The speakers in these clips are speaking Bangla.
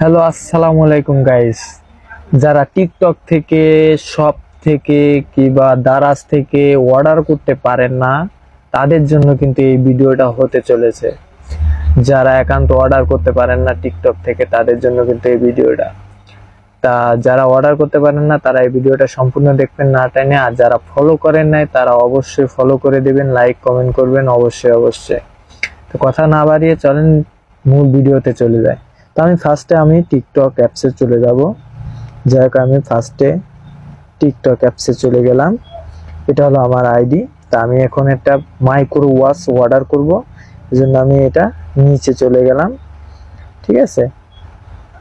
হ্যালো আসসালামু আলাইকুম গাইস যারা টিকটক থেকে শপ থেকে কিংবা দারাজ থেকে অর্ডার করতে পারেন না, তাদের জন্য কিন্তু এই ভিডিওটা হতে চলেছে। যারা একান্ত অর্ডার করতে পারেন না টিকটক থেকে, তাদের জন্য কিন্তু এই ভিডিওটা। তা যারা অর্ডার করতে পারেন না, তারা এই ভিডিওটা সম্পূর্ণ দেখবেন না টাইনে আর যারা ফলো করেন নাই, তারা অবশ্যই ফলো করে দিবেন লাইক কমেন্ট করবেন, অবশ্যই অবশ্যই। তো কথা না বাড়িয়ে চলেন, মূল ভিডিওতে চলে যায় তো আমি ফার্স্টে আমি টিকটক অ্যাপসে চলে যাব। যাই হোক, আমি ফার্স্টে টিকটক অ্যাপসে চলে গেলাম। এটা হলো আমার আইডি তা আমি এখন একটা মাইক্রো ওয়াশ অর্ডার করব। এই জন্য আমি এটা নিচে চলে গেলাম। ঠিক আছে?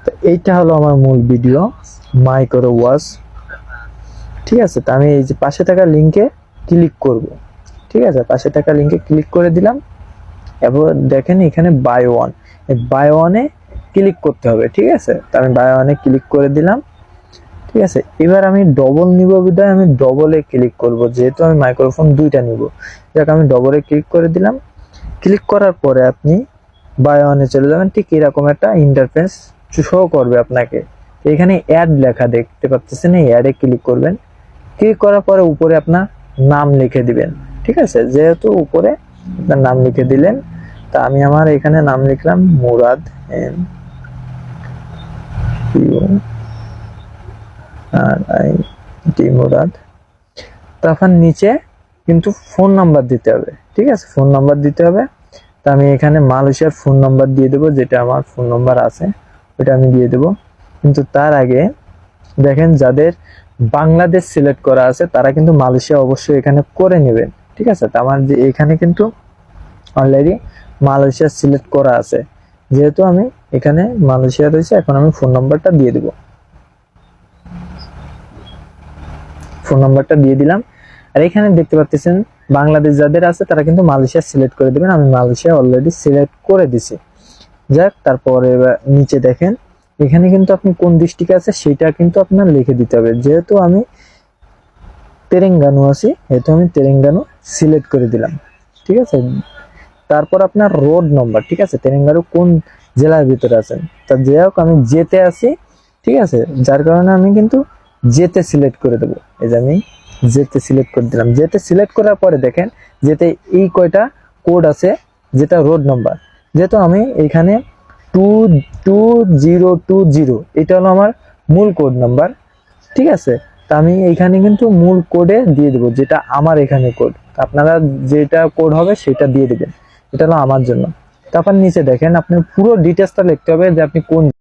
তো এইটা হলো আমার মূল ভিডিও মাইক্রো ওয়াশ ঠিক আছে? তো আমি এই যে পাশে থাকা লিঙ্কে ক্লিক করব। ঠিক আছে? পাশে থাকা লিঙ্কে ক্লিক করে দিলাম। এবার দেখেন এখানে বাই ওয়ান বাই ওয়ানে ক্লিক করতে হবে, ঠিক আছে? তো আমি বাই ওয়ানে ক্লিক করে দিলাম, ঠিক আছে? এবার আমি ডবল নিব বিধায় আমি ডবলে ক্লিক করব, যেহেতু আমি মাইক্রোফোন দুইটা নিব। যাক, আমি ডবলে ক্লিক করে দিলাম। ক্লিক করার পরে আপনি বাই ওয়ানে চলে যাবেন, ঠিক এরকম একটা ইন্টারফেস শো করবে আপনাকে। এখানে অ্যাড লেখা দেখতে পাচ্ছেন, এই অ্যাডে ক্লিক করবেন। ক্লিক করার পরে উপরে আপনার নাম লিখে দিবেন, ঠিক আছে? যেহেতু উপরে আপনার নাম লিখে দিলেন, তা আমি আমার এখানে নাম লিখলাম Murad M R I D Murad. তখন নিচে কিন্তু ফোন নাম্বার দিতে হবে, ঠিক আছে? ফোন নাম্বার দিতে হবে। তা আমি এখানে মালয়েশিয়ার ফোন নাম্বার দিয়ে দেবো, যেটা আমার ফোন নাম্বার আছে আমি দিয়ে দেবো। কিন্তু তার আগে দেখেন যাদের বাংলাদেশ সিলেক্ট করা আছে, তারা কিন্তু মালয়েশিয়া অবশ্যই এখানে করে নেবেন, ঠিক আছে? তা আমার যে এখানে কিন্তু অলরেডি মালয়েশিয়া সিলেক্ট করা আছে। যেহেতু আমি এখানে মালয়েশিয়া রয়েছে, এখন আমি ফোন নাম্বারটা দিয়ে দেব। ফোন নাম্বারটা দিয়ে দিলাম। আর এখানে দেখতে পাচ্ছেন বাংলাদেশ যাদের আছে, তারা কিন্তু মালয়েশিয়া সিলেক্ট করে দিবেন। আমি মালয়েশিয়া অলরেডি সিলেক্ট করে দিছি। যাক, তারপরে নিচে দেখেন। এখানে কিন্তু আপনি কোন ডিস্ট্রিক্টে আছে, সেটা কিন্তু আপনার লিখে দিতে হবে। যেহেতু আমি তেরেঙ্গানু আছি, যেহেতু আমি তেরেঙ্গানু সিলেক্ট করে দিলাম। ঠিক আছে? তারপর আপনার রোড নম্বর ঠিক আছে? তেলেঙ্গানু কোন জেলার ভিতরে আছেন? তা যাই হোক, আমি যেতে আসি, ঠিক আছে? যার কারণে আমি কিন্তু যেতে সিলেক্ট করে দেবো। এই যে আমি যেতে সিলেক্ট করে দিলাম। যেতে সিলেক্ট করার পরে দেখেন, যেতে এই কয়টা কোড আছে, যেটা রোড নম্বর যেহেতু আমি এখানে two two zero two zero এটা হলো আমার মূল কোড নাম্বার ঠিক আছে? তা আমি এখানে কিন্তু মূল কোডে দিয়ে দেবো, যেটা আমার এখানে কোড আপনারা যেটা কোড হবে সেটা দিয়ে দেবেন। এটা হলো আমার জন্য। তারপর নিচে দেখেন আপনি পুরো ডিটেলসটা লিখতে হবে যে আপনি কোন